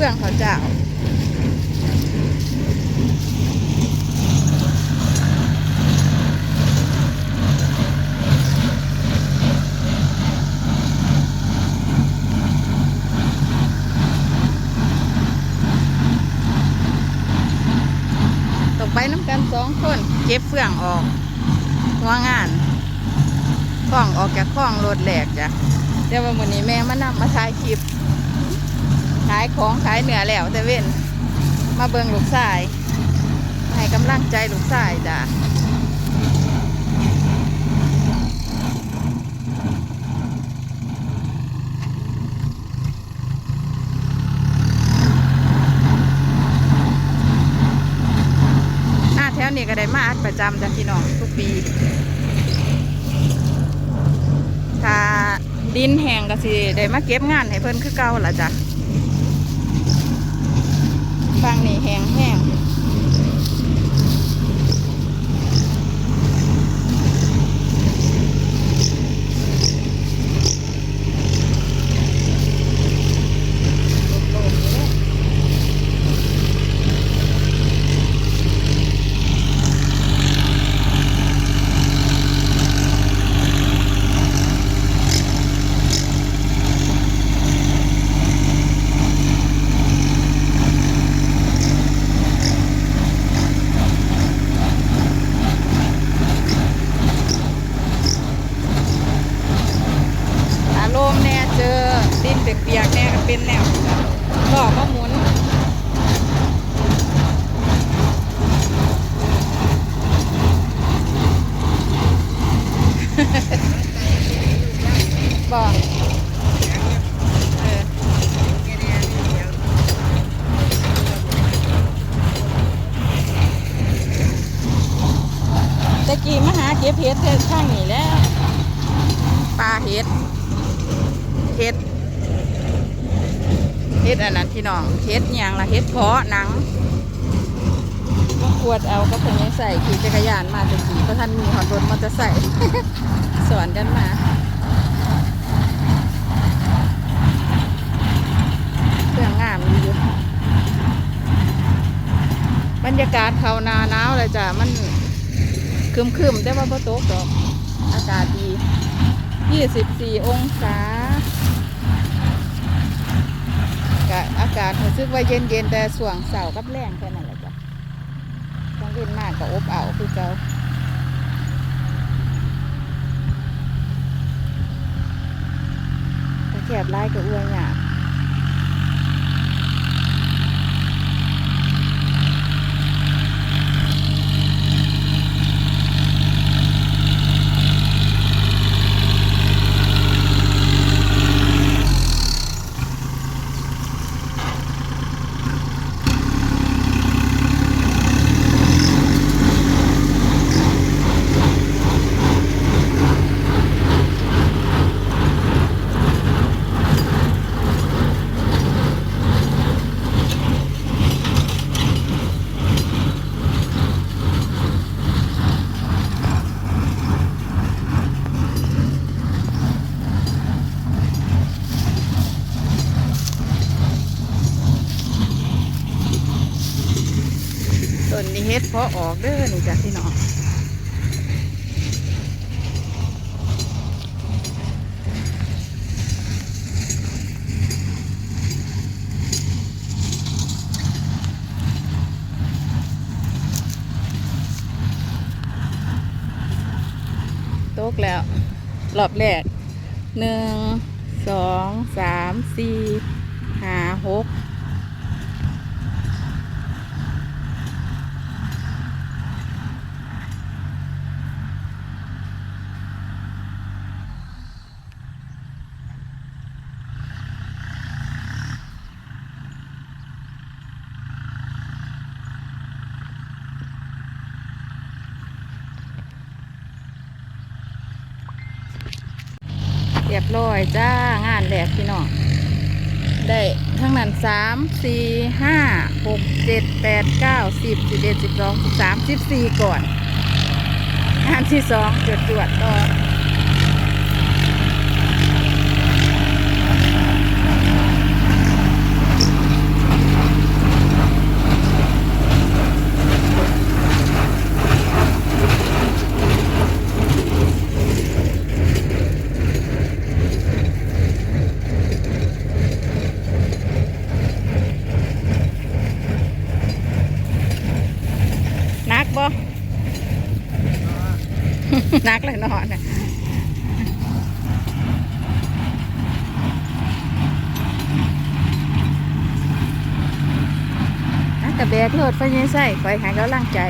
ฟืองเขาจ้ไปน้ำกันสองคน เก็บเฟื่องออก หัวงานคล้องออกจากคล้องรถแหลกจ้ะเดี๋ยววันนี้แม่มานำมาถ่ายคลิป ขายของขายเหนือแล้วแต่เว้นมาเบิ่งลูกชายให้กำลังใจลูกชายจ้ะหน้าแถวนี้ก็ได้มาอัดประจำจ้ะพี่น้องทุกปี ถ้าดินแห้งก็สิได้มาเก็บงานให้เพิ่นคือเก่าล่ะจ้ะ ฟังนี่แห้งแห้งอารมณ์แน่เจอดินเปียกๆแน่ก็เป็นแนวจ้ะหลอกมาหมุน บอกเออตะกี้มาหาเก็บเห็ดเท่ข้างนี้แล้วปลาเห็ดเห็ดเห็ดอันนั้นพี่น้องเห็ดยังละเห็ดเพาะหนังขวดเอาก็เพิ่งใส่ขี่จักรยานมาตะกี้เพราะท่านมีหอดรถมอเตอร์ไซค์สอนกันมาเครื่องงามดีอยู่ บรรยากาศเขานาหนาวเลยจ้ะ มันคึมคึมๆแต่ว่าบ่ตกดอก อากาศดี 24 องศากะอากาศรู้สึกว่าเย็นเย็นๆแต่ส่วงเสาร์กับแรงแค่นั้นแหละจ้ะต้องเล่นมากกับอบอ้าวคือเก่าแต่แคบไล่กับอ้วนเนี่ยากต้นนี้ เฮ็ดพาะออกเด้อนี่จ้ะพี่น้องตกแล้วรอบแรกหนึ่งสองสามสี่ห้าหก เรียบร้อยจ้างานแหลกพี่น้องได้ทั้งนั้นสามสี่ห้าหกเจ็ดแปดเก้าสิบสิบเอ็ดสิบสองสิบสามสิบสี่ก่อนงานที่สองจวดจวดต่อนักบ่ นักเลยเนอนนะอะ กับแบโทษไฟยังใส่คอยหายเขาล่างใจ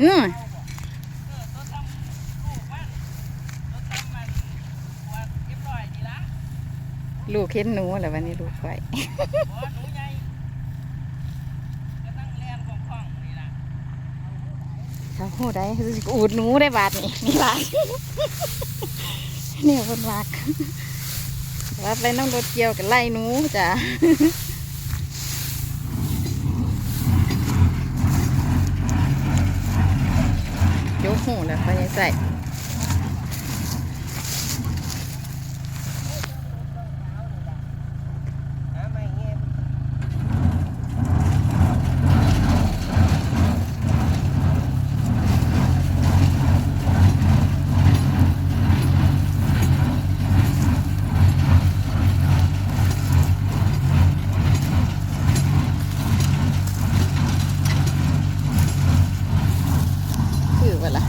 อืมลูกเห็นหนูแหละวันนี้ลูกไฟถ้าหูได้อูดหนูได้บาทนี่นี่บาทเนี่ยคนมักว่าไปน้องรถเกี่ยวกับไล่หนูจ้ะ หูแล้วเขาจะใส่ คือเวลา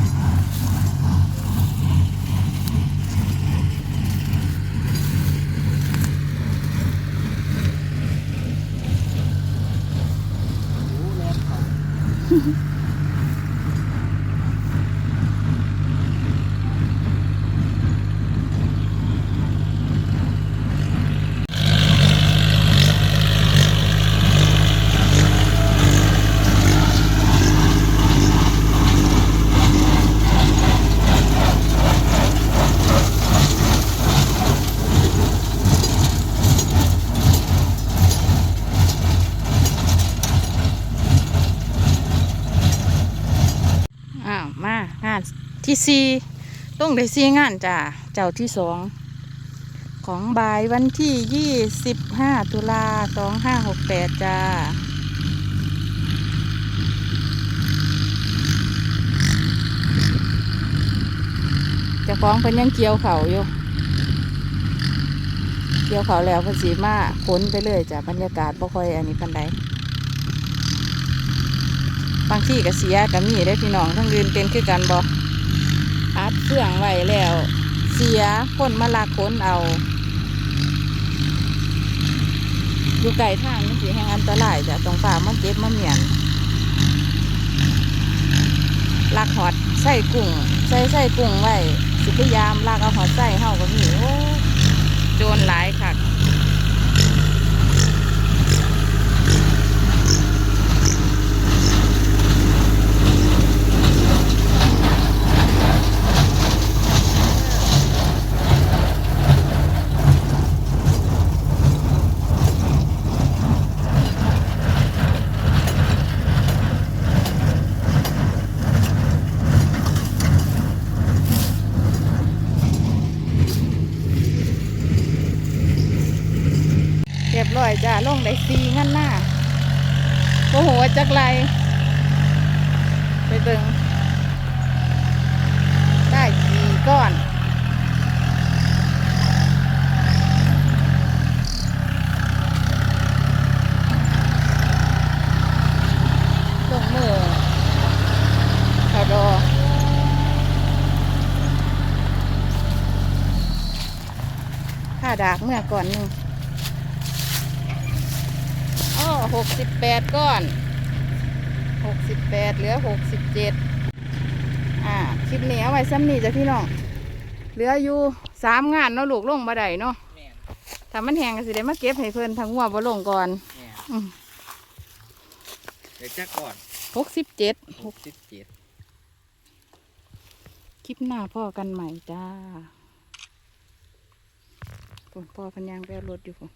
อ้าวมางาน ที่สี่ต้องได้สี่งานจ้าเจ้าที่สองของบ่ายวันที่ยี่สิบห้าตุลาสองห้าหกแปดจ้าจะฟ้องเพิ่นยังเกี่ยวเขาอยู่ เกี่ยวเขาแล้วพิ่นสีมาค้นไปเลยจ้ะบรรยากาศบ่ค่อยอันนี้ปันใดบางที่ก็เสียก็มีได้พี่น้องทั้งอื่นเป็นคือกันบอัด เสื่องไว้แล้ว เสียคนมาลากขนเอา อยู่ไก่ทางนี่สีแห่งอันตรายจ้ะตรงฝ่ามันเจ็บมันเหมียนลากหอดใส่กุ้งใส่ใส่กุ้งไว้สิพยายามลากเอาหอดใส่เข้าก็นี ได้ซีงั้นหน้าโอ้โหจักไรไปเบิ่งได้กี่ก้อนลงมือขอรอค่าดากเมื่อก่อนหนึ่งอ้อ หกสิบแปดก้อนหกสิบแปดเหลือหกสิบเจ็ดอ่าคลิปนี้เอาไว้ซ้ำนี่จ้ะพี่น้อง เหลืออยู่สามงานเนาะลูกลงมาได้เนาะแม่นถ้ามันแห้งก็สิได้มาเก็บให้เพิ่นทั้งหัวบ่ลงก่อนแม่นอืมเดี๋ยวจักก่อนหกสิบเจ็ดหกสิบเจ็ดคลิปหน้าพ่อกันใหม่จ้าฝนพ่อพันยางไปเอารถอยู่ฝน